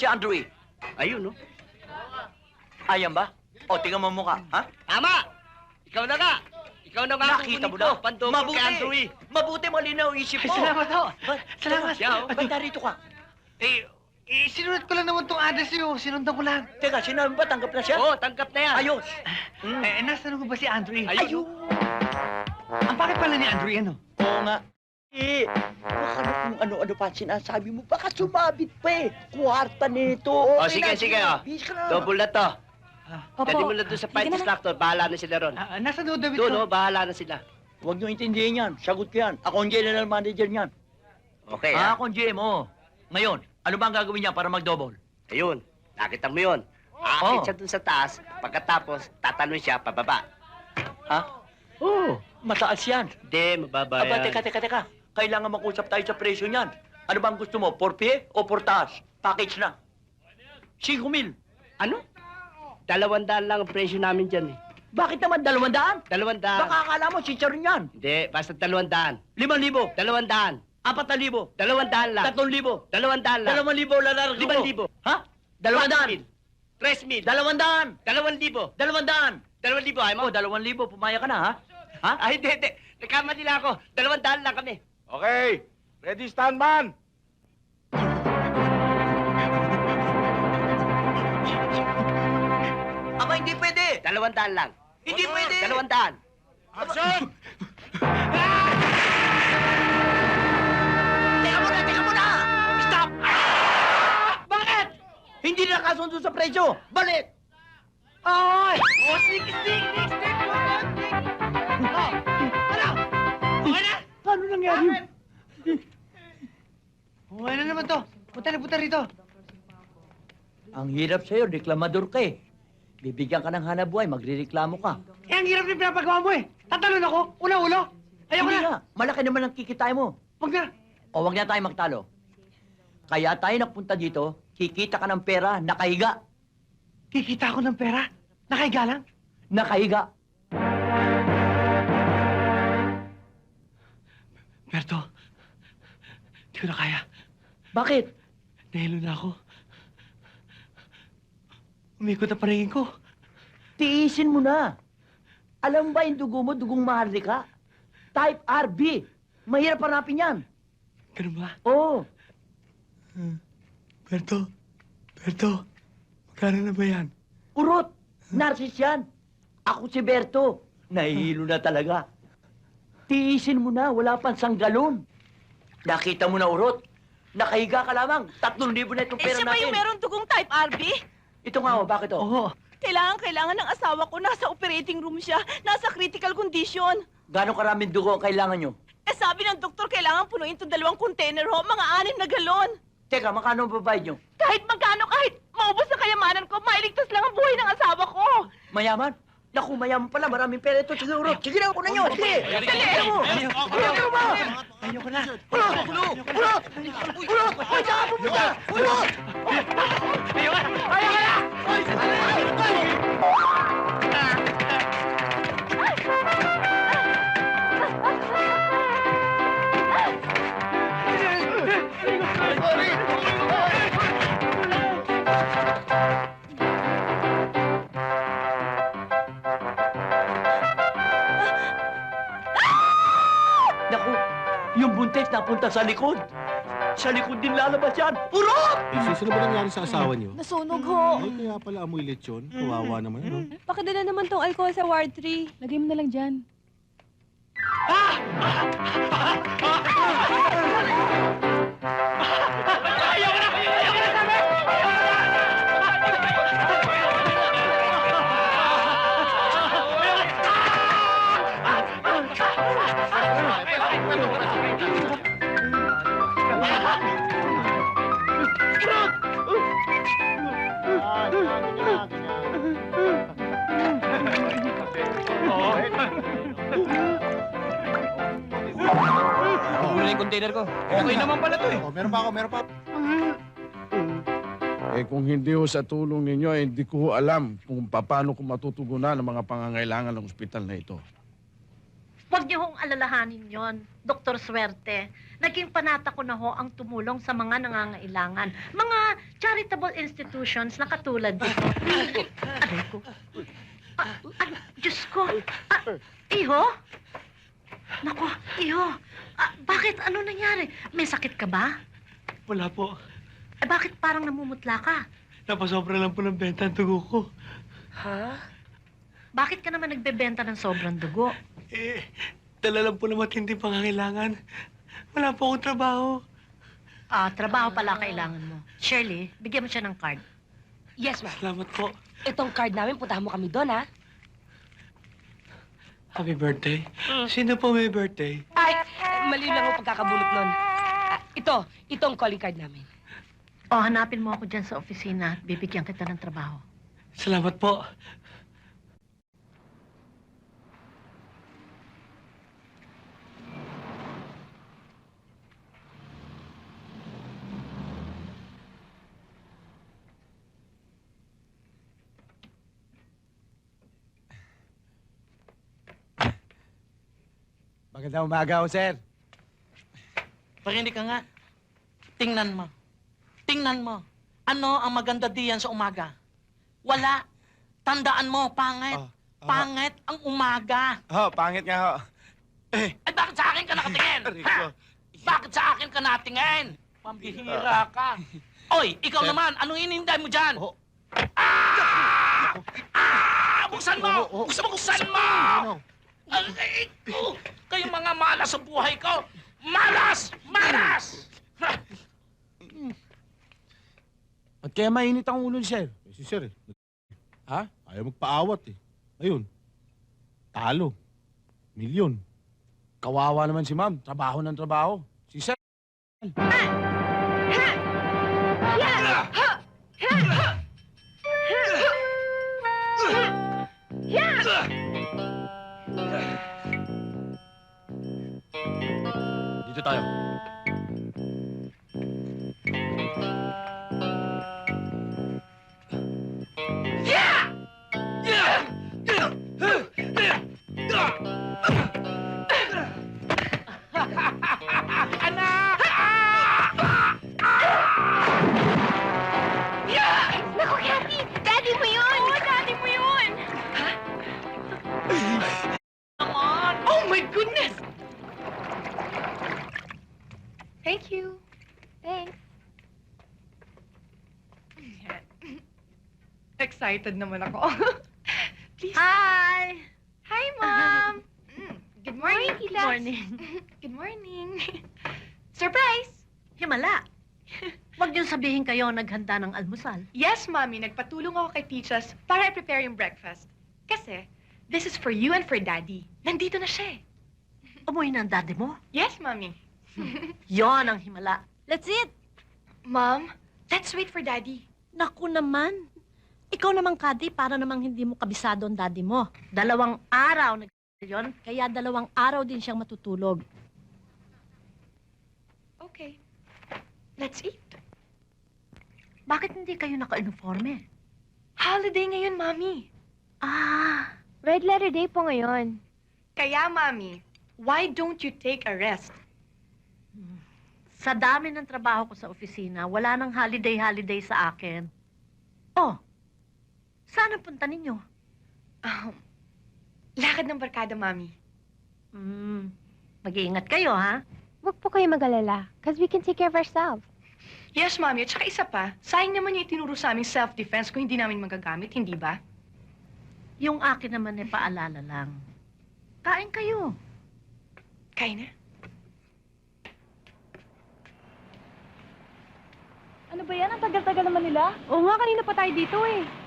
si Andrew eh? Ayun, no? Ayan ba? O, tingnan mo ang mukha, ha? Tama! Ikaw na nga! Ikaw na nga ang Nakita mo na? ko, Pandobol kay Andrew eh. Mabuti malinaw ang isip Ay, mo. salamat ho. Ba- Salamat. Siya, oh. Ba't narito ka? Eh, eh, sinunod ko lang naman tong address niyo. Sinundan ko lang. Teka, sinabi ba tanggap na siya? Oo, tanggap na yan. Ayos. Mm. Eh, nasa ko ba si Andrew? eh? Ayun. Ang bakit pala ni Andrew yan, oh? Oo nga. Eh, baka na kung ano-ano pa ang sinasabi mo. Baka sumabit pa eh. Kuwarta nito. O, sige, sige, oh. Na. Double na to. Ah, Dali mo na doon sa fight instructor. Bahala na sila ron. ah, nasa doon, David. Doon, ko? oh, bahala na sila. Huwag niyo intindihin yan. Sagot ko yan. Ako ang general manager niyan. Okay, Ah, ha? ako ang GMO. Ngayon, ano ba ang gagawin niya para mag-double? Ayun. Nakita mo yun. Aakit Oo. siya doon sa taas. Pagkatapos, tatanong siya pababa. Ha? Oo. Mataas yan. Hindi, mababa Aba, yan. teka, teka, teka. Kailangan mag-usap tayo sa presyo niyan. Ano bang gusto mo? For pie o for taas? Package na. 5 mil. Ano? Dalawandaan lang ang presyo namin dyan eh. Bakit naman dalawandaan? Dalawandaan. Baka akala mo chicharon yan. Hindi, basta dalawandaan. Limang libo. Dalawandaan. Apat na libo. Dalawandaan lang. Tatlong libo. Dalawandaan lang. Dalawang libo lalargo ko. Limang libo. Ha? Dalawandaan. Tres mil. Dalawandaan. Dalawang libo. Dalawandaan. Dalawang libo, ay mo? Oh, dalawang libo. Pumaya ka na, ha? Ha? Ay, hindi, hindi. Nagkamali lang ako. Dalawandaan lang kami. Okay, ready stand man. Aba, hindi pwede. Dalawandaan lang. Hindi pwede. Dalawandaan. Action! Teka muna, teka muna! Stop! Bakit? Hindi na kasundo sa presyo. Balik! Ay! Oh, sige, sige, sige, nangyari? Okay na naman to. Punta na, punta rito. Ang hirap sa'yo, reklamador ka eh. Bibigyan ka ng hanabuhay, magrireklamo ka. Eh, ang hirap din pinapagawa mo eh. Tatalon ako, una-ulo. Ayoko Hindi na. nga, malaki naman ang kikitay mo. Huwag na. O wag na tayo magtalo. Kaya tayo nagpunta dito, kikita ka ng pera, nakahiga. Kikita ako ng pera. Nakaiga lang. Nakahiga. Berto, di ko na kaya. Bakit? Nahilo na ako. Umikot ang paningin ko. Tiisin mo na. Alam ba yung dugo mo, dugong maharlika? Type RB. Mahirap hanapin yan. Ganun ba? Oo. Berto, Berto, magkano na ba yan? Urot. Narsis yan. Ako si Berto. Nahihilo na talaga. Tiisin mo na, wala pang sanggalon. Nakita mo na urot. Nakahiga ka lamang. Tatlong libo na itong Eh, pera siya ba natin. yung meron dugong type RB? Ito nga, oh, bakit oh? Oo. Kailangan, kailangan ng asawa ko. Nasa operating room siya. Nasa critical condition. Gano'ng karaming dugo ang kailangan nyo? Eh, sabi ng doktor, kailangan punuin itong dalawang container ho. Mga anim na galon. Teka, makano ang babayad nyo? Kahit magkano, kahit maubos ang kayamanan ko, mailigtas lang ang buhay ng asawa ko. Mayaman? Naku, mayaman pala. Maraming pera ito. Sige, urot. Sige na, kunan nyo. Sige. Sige, ano mo? Ano mo? Ayoko na. Urot! Urot! Urot! Ay, saan ka pupunta? Urot! Ayoko na. Ayoko na. Naku, buntis napunta sa likod. Sa likod din lalabas yan. Urot! Eh, sis, ano ba nangyari sa asawa niyo? Nasunog ho. Ay, kaya pala amoy lechon. Kawawa naman, ano? Pakidala naman tong alcohol sa Ward 3. Lagay mo na lang dyan. Wala yung container ko. Okay naman pala to eh. Oh, meron pa ako, meron pa. Eh kung hindi ho sa tulong ninyo, eh, hindi ko ho alam kung paano ko matutugunan ang mga pangangailangan ng ospital na ito. Huwag niyo hong alalahanin yon, Dr. Swerte. Naging panata ko na ho ang tumulong sa mga nangangailangan. Mga charitable institutions na katulad dito. Aray ko. Ah, ah, Diyos ko. Ah, iho? Naku, iho. Ah, bakit? Ano nangyari? May sakit ka ba? Wala po. Eh, bakit parang namumutla ka? Napasobra lang po ng benta ang dugo ko. Ha? Bakit ka naman nagbebenta ng sobrang dugo? Eh, dala lang po na matindi pangangailangan. Wala po akong trabaho. Ah, trabaho pala kailangan mo. Shirley, bigyan mo siya ng card. Yes, ma'am. Salamat po. Itong card namin, puntahan mo kami doon, ha? Happy birthday. Sino po may birthday? Ay, mali lang ang pagkakabulot nun. Ah, ito, itong calling card namin. O, hanapin mo ako dyan sa opisina. Bibigyan kita ng trabaho. Salamat po. Magandang umaga ho, sir. Pakinig ka nga. Tingnan mo. Tingnan mo. Ano ang maganda diyan sa umaga? Wala. Tandaan mo, pangit. Ah, ah. Pangit ang umaga. Ho, pangit nga ho. Eh, bakit sa akin ka nakatingin? ha? Bakit sa akin ka natingin? Pambihira ka. Oy, ikaw naman, anong inintay mo dyan? Oh. Ah! Ah! Buksan mo! Oh, oh, oh. Buksan mo, buksan mo! Ko! Kayong mga malas sa buhay ko! Malas! Malas! At kaya mainit ang ulo ni sir? Eh, si sir eh. Ha? Ayaw magpaawat eh. Ayun. Talo. Milyon. Kawawa naman si ma'am. Trabaho ng trabaho. Si sir. Dito tayo. Naku, Excited naman ako. Please. Hi! Hi, Mom! Mm, Good morning, Good Tita. morning. Good morning. Surprise! Himala. Huwag niyong sabihin kayo naghanda ng almusal. Yes, Mommy. Nagpatulong ako kay Tichas para i-prepare yung breakfast. Kasi, this is for you and for Daddy. Nandito na siya eh. Umuwi na ang daddy mo. Yes, Mommy. Yon ang himala. Let's eat! Mom, let's wait for Daddy. Naku naman. Ikaw naman, Kadi, para namang hindi mo kabisado ang daddy mo. Dalawang araw nag yon, kaya dalawang araw din siyang matutulog. Okay. Let's eat. Bakit hindi kayo naka-uniforme? Holiday ngayon, Mommy. Ah, Red letter day po ngayon. Kaya, Mommy, why don't you take a rest? sa dami ng trabaho ko sa opisina, wala nang holiday-holiday sa akin. Oh, saan ang punta ninyo? Um, lakad ng barkada, Mommy. Hmm, mag-iingat kayo, ha? Huwag po kayo mag-alala, because we can take care of ourselves. Yes, Mommy. At saka isa pa, sayang naman yung itinuro sa aming self-defense kung hindi namin magagamit, hindi ba? Yung akin naman ay paalala lang. Kain kayo. Kaya na. Ano ba yan? Ang tagal-tagal naman nila. Oo nga, kanina pa tayo dito eh.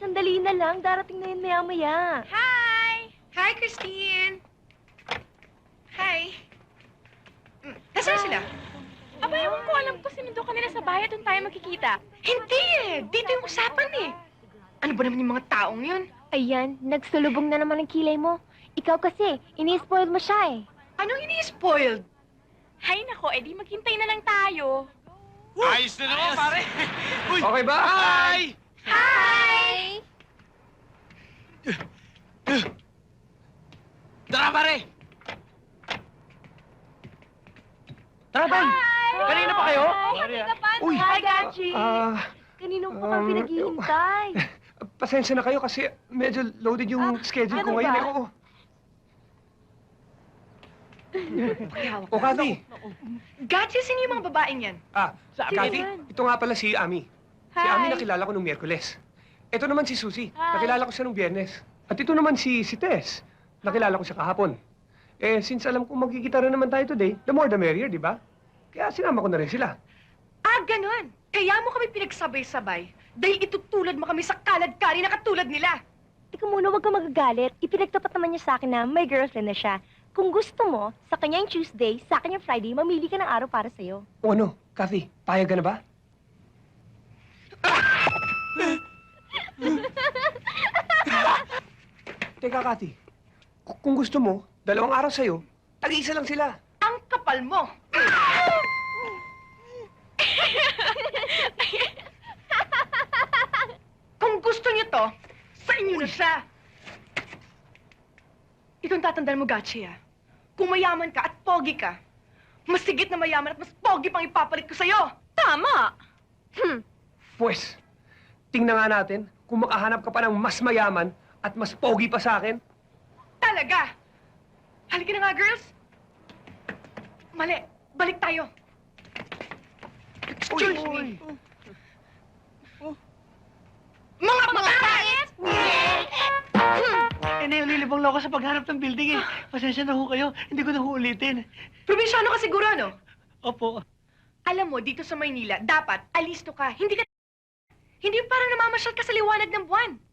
Sandali na lang, darating na yun maya-maya. Hi! Hi, Christine! Hi! Mm, Nasaan sila? Aba, ewan ko, alam ko sinundo kanila sa bahay at doon tayo magkikita. Hindi eh! Dito yung usapan eh! Ano ba naman yung mga taong yun? Ayan, nagsulubong na naman ang kilay mo. Ikaw kasi, ini-spoil mo siya eh. Anong ini-spoiled? Hay nako, edi maghintay na lang tayo. Ayos na naman, pare. Okay ba? Hi! Hi! Tara, pare! Tara, Tan! Kanina pa kayo? Sorry, ah. Uy! Hi, Gachi! Ah, Kanino pa kang um, pasensya na kayo kasi medyo loaded yung schedule ko ano ngayon. ba? Eh. O, oh, Kathy! Gachi, sino yung mga babaeng yan? Ah, Sa Kathy, ito nga pala si Ami. Si Ami na kilala ko nung Miyerkules. Ito naman si Susie. Hi. Nakilala ko siya nung Biyernes. At ito naman si, si Tess. Nakilala ko siya kahapon. Eh, since alam kong magkikita rin naman tayo today, the more the merrier, di ba? Kaya sinama ko na rin sila. Ah, ganun. Kaya mo kami pinagsabay-sabay dahil itutulad mo kami sa kalad-kari na katulad nila. Ikaw muna, huwag kang magagalit. Ipinagtapat naman niya sa akin na may girlfriend na siya. Kung gusto mo, sa kanya yung Tuesday, sa akin yung Friday, mamili ka ng araw para sa'yo. O ano, Kathy, payag ka na ba? Teka, Kathy. k- Kung gusto mo, dalawang araw sa'yo, tag-isa lang sila. Ang kapal mo! Kung gusto niyo to, sa inyo na siya. Itong tatandaan mo, Gachi, ah. Kung mayaman ka at pogi ka, mas sigit na mayaman at mas pogi pang ipapalit ko sa'yo. Tama! Pwes, tingnan nga natin kung makahanap ka pa ng mas mayaman at mas pogi pa sa akin. Talaga! Halika na nga, girls! Mali! Balik tayo! Excuse me! Mga pangkain! Eh, naililibang lang ako sa paghanap ng building eh. Pasensya na ho kayo. Hindi ko na ho ulitin. Probinsyano ka siguro, no? Opo. Alam mo, dito sa Maynila, dapat alisto ka. Hindi ka... Hindi yung parang namamasyal ka sa liwanag ng buwan.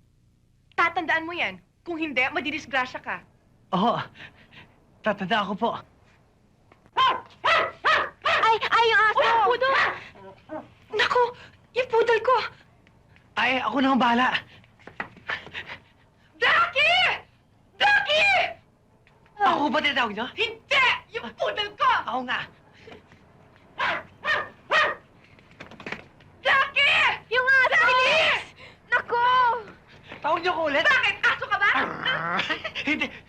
Tatandaan mo yan. Kung hindi, madidisgrasya ka. Oo. Tatanda ako po. Ay, ay, yung aso! Uy, pudol! Naku, yung pudol ko! Ay, ako na ang bahala. Ducky! Ducky! Ako ba tinatawag niyo? Hindi! Yung pudol ko! Ako nga. Ducky! Yung aso! Bilis! Naku! Tawag niyo ko ulit. Bakit? Aso ka ba? Hindi. Blackie!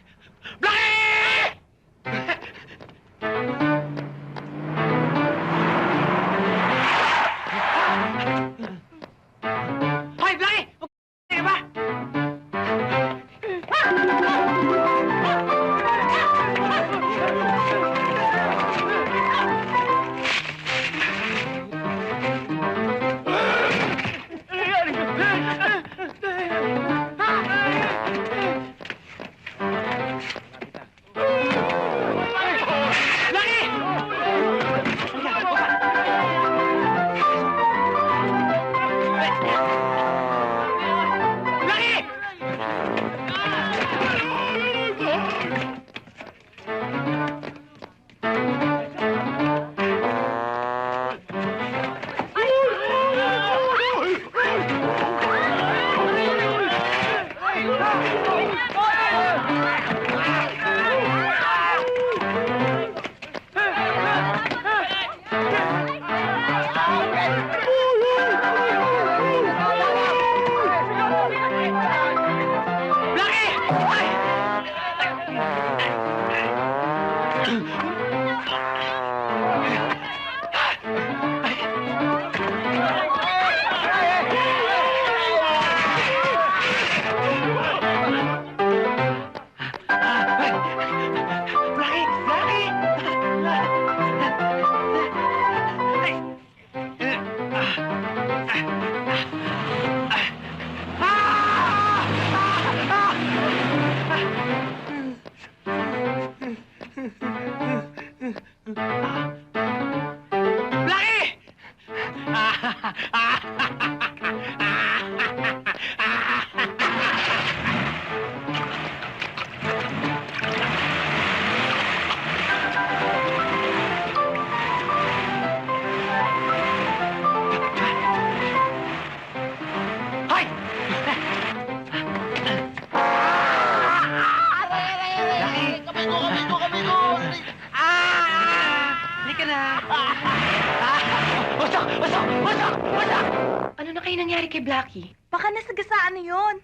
Blackie? Baka nasagasaan na yun.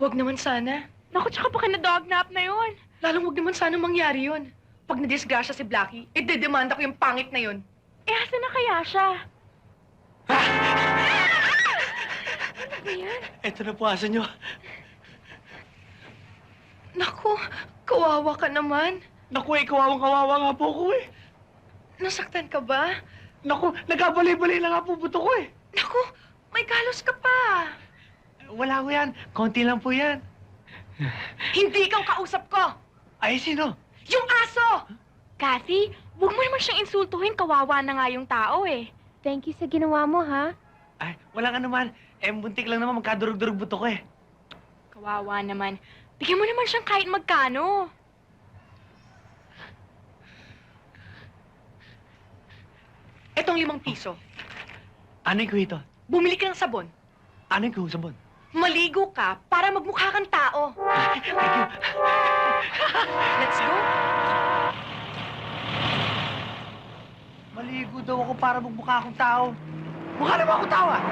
Huwag naman sana. Naku, tsaka baka na-dognap na yun. Lalong huwag naman sana mangyari yun. Pag nadisgrasya si Blackie, idedemanda ko yung pangit na yun. Eh, asa na kaya siya? Ito na po asa nyo. Naku, kawawa ka naman. Naku, eh, kawawang kawawa nga po ko eh. Nasaktan ka ba? Naku, nagkabalay-balay na nga po buto ko eh. Naku, may galos ka pa. Wala ko yan. Konti lang po yan. Hindi ikaw kausap ko. Ay, sino? Yung aso! Kathy, huwag mo naman siyang insultuhin. Kawawa na nga yung tao eh. Thank you sa ginawa mo, ha? Ay, wala ka naman. Eh, buntik lang naman magkadurog-durog buto ko eh. Kawawa naman. Bigyan mo naman siyang kahit magkano. Etong limang piso. Ano yung kuhito? Bumili ka ng sabon. Ano yung kuhusabon? Maligo ka para magmukha kang tao. Thank you. Let's go. Maligo daw ako para magmukha akong tao. Mukha naman akong tao ah.